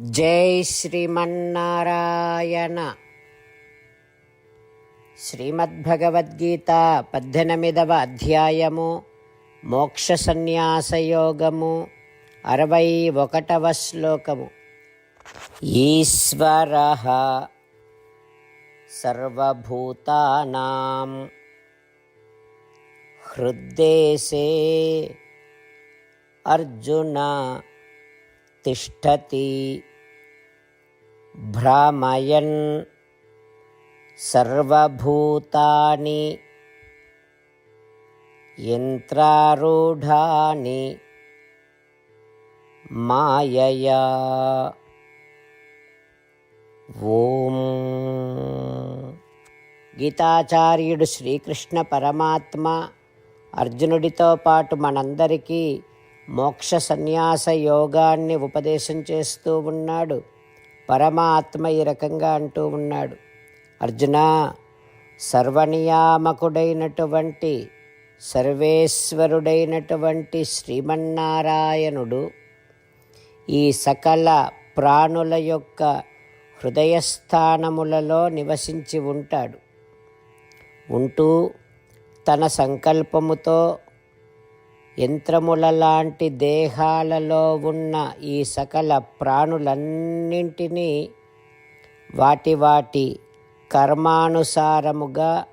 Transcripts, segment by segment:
జై శ్రీమన్నారాయణ. శ్రీమద్భగవద్గీత పద్దెనిమిదవ అధ్యాయము మోక్ష సన్యాసయోగము అరవై ఒకటవ శ్లోకము. ఈశ్వర సర్వభూతానాం. హృద్దేశే అర్జున తిష్టతి. భ్రామయన్ సర్వభూతాని యంత్రారూఢాని మాయయా. ఓం. గీతాచార్యుడు శ్రీకృష్ణ పరమాత్మ అర్జునుడితో పాటు మనందరికీ మోక్ష సన్యాస యోగాన్ని ఉపదేశం చేస్తూ ఉన్నాడు. పరమాత్మ ఈ రకంగా అంటూ ఉన్నాడు. అర్జున సర్వనియామకుడైనటువంటి సర్వేశ్వరుడైనటువంటి శ్రీమన్నారాయణుడు ఈ సకల ప్రాణుల యొక్క హృదయస్థానములలో నివసించి ఉంటాడు. ఉంటూ తన సంకల్పముతో యంత్రముల లాంటి దేహాలలో ఉన్న ఈ సకల ప్రాణులన్నింటినీ వాటి వాటి కర్మానుసారముగా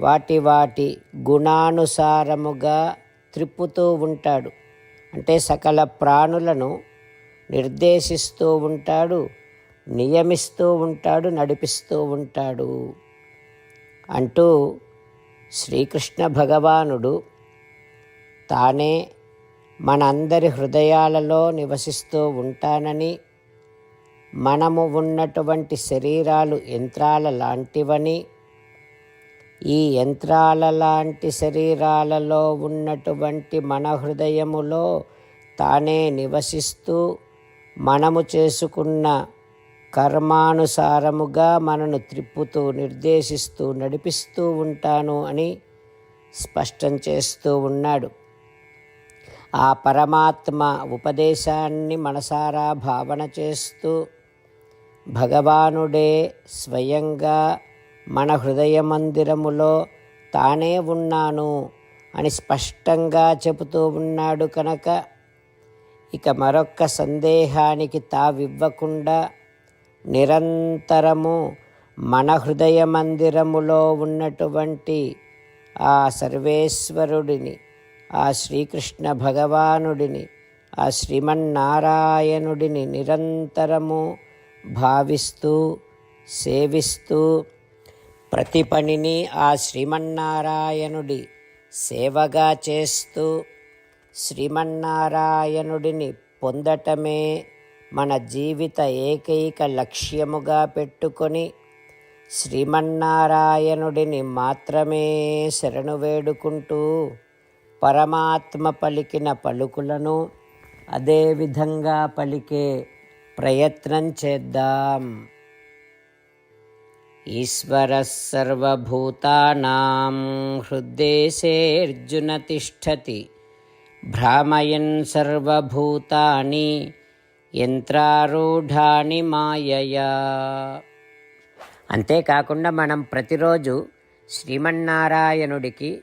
వాటి వాటి గుణానుసారముగా త్రిప్పుతూ ఉంటాడు. అంటే సకల ప్రాణులను నిర్దేశిస్తూ ఉంటాడు నియమిస్తూ ఉంటాడు నడిపిస్తూ ఉంటాడు. అంటూ శ్రీకృష్ణ భగవానుడు తానే మనందరి హృదయాలలో నివసిస్తూ ఉంటానని మనము ఉన్నటువంటి శరీరాలు యంత్రాల లాంటివని ఈ యంత్రాల లాంటి శరీరాలలో ఉన్నటువంటి మన హృదయములో తానే నివసిస్తూ మనము చేసుకున్న కర్మానుసారముగా మనను త్రిప్పుతూ నిర్దేశిస్తూ నడిపిస్తూ ఉంటాను అని స్పష్టం చేస్తూ ఉన్నాడు. ఆ పరమాత్మ ఉపదేశాన్ని మనసారా భావన చేస్తూ భగవానుడే స్వయంగా మన హృదయ మందిరములో తానే ఉన్నాను అని స్పష్టంగా చెబుతూ ఉన్నాడు కనుక ఇక మరొక్క సందేహానికి తావివ్వకుండా నిరంతరము మన హృదయ మందిరములో ఉన్నటువంటి ఆ సర్వేశ్వరుడిని ఆ శ్రీకృష్ణ భగవానుడిని ఆ శ్రీమన్నారాయణుడిని నిరంతరము భావిస్తూ సేవిస్తూ ప్రతి పనిని ఆ శ్రీమన్నారాయణుడి సేవగా చేస్తూ శ్రీమన్నారాయణుడిని పొందటమే మన జీవిత ఏకైక లక్ష్యముగా పెట్టుకొని శ్రీమన్నారాయణుడిని మాత్రమే శరణు వేడుకుంటూ పరమాత్మ పలికిన పలుకులను అదేవిధంగా పలికే ప్రయత్నం చేద్దాం. ఈశ్వర సర్వభూతానాం హృద్దేశేర్జున తిష్టతి. భ్రామయన్ సర్వభూతాని యంత్రారూఢాని మాయయా. అంతేకాకుండా మనం ప్రతిరోజు శ్రీమన్నారాయణుడికి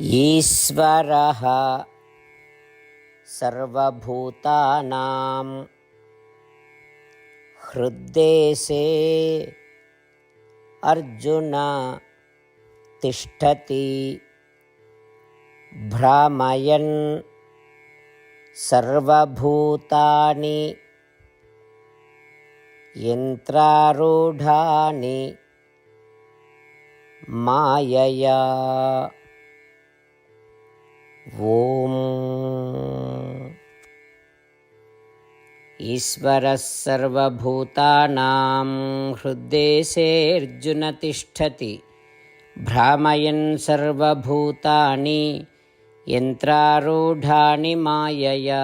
ईश्वरः सर्वभूतानां हृद्देशे अर्जुन तिष्ठति। भ्रामयन् सर्वभूतानि यन्त्रारूढानि मायया। ఓం ఈశ్వరः सर्वभूतानां हृद्देशेऽर्जुन तिष्ठति भ्रामयन् सर्वभूतानि यन्त्रारूढानि मायया